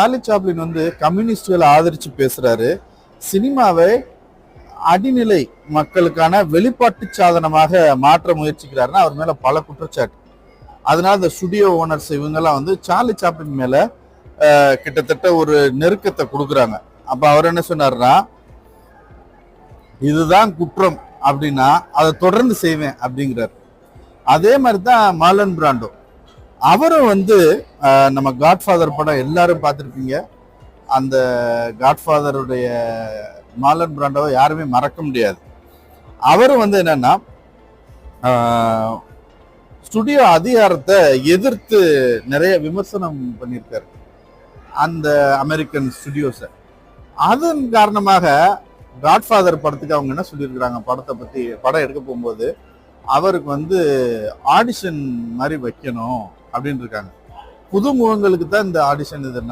Charlie Chaplin வந்து கம்யூனிஸ்டுகளை ஆதரிச்சு பேசுறாரு. சினிமாவை அடிநிலை மக்களுக்கான வெளிப்பாட்டு சாதனமாக மாற்ற முயற்சிக்கிறாருன்னா அவர் மேல பல குற்றச்சாட்டு. அதனால இந்த ஸ்டுடியோ ஓனர்ஸ் இவங்கெல்லாம் வந்து சார்லி சாப்ளின் மேல கிட்டத்தட்ட ஒரு நெருக்கத்தை கொடுக்குறாங்க. அப்ப அவர் என்ன சொன்னாருன்னா இதுதான் குற்றம் அப்படின்னா அதை தொடர்ந்து செய்வேன் அப்படிங்கிறார். அதே மாதிரி தான் மாலன் பிராண்டோ. அவரும் வந்து நம்ம காட்ஃபாதர் படம் எல்லாரும் பார்த்துருப்பீங்க. அந்த காட்ஃபாதருடைய மாலன் பிராண்டோவை யாருமே மறக்க முடியாது. அவரும் வந்து என்னன்னா ஸ்டுடியோ அதிகாரத்தை எதிர்த்து நிறைய விமர்சனம் பண்ணியிருக்காரு. அந்த அமெரிக்கன் ஸ்டுடியோஸை அதன் காரணமாக காட்ஃபாதர் படத்துக்கு அவங்க என்ன சொல்லியிருக்கிறாங்க படத்தை பற்றி படம் எடுக்க போகும்போது அவருக்கு வந்து ஆடிஷன் மாதிரி வைக்கணும். அப்படின்னு இருக்காங்க. புது முகங்களுக்கு தான் இந்த ஆடிஷன் இது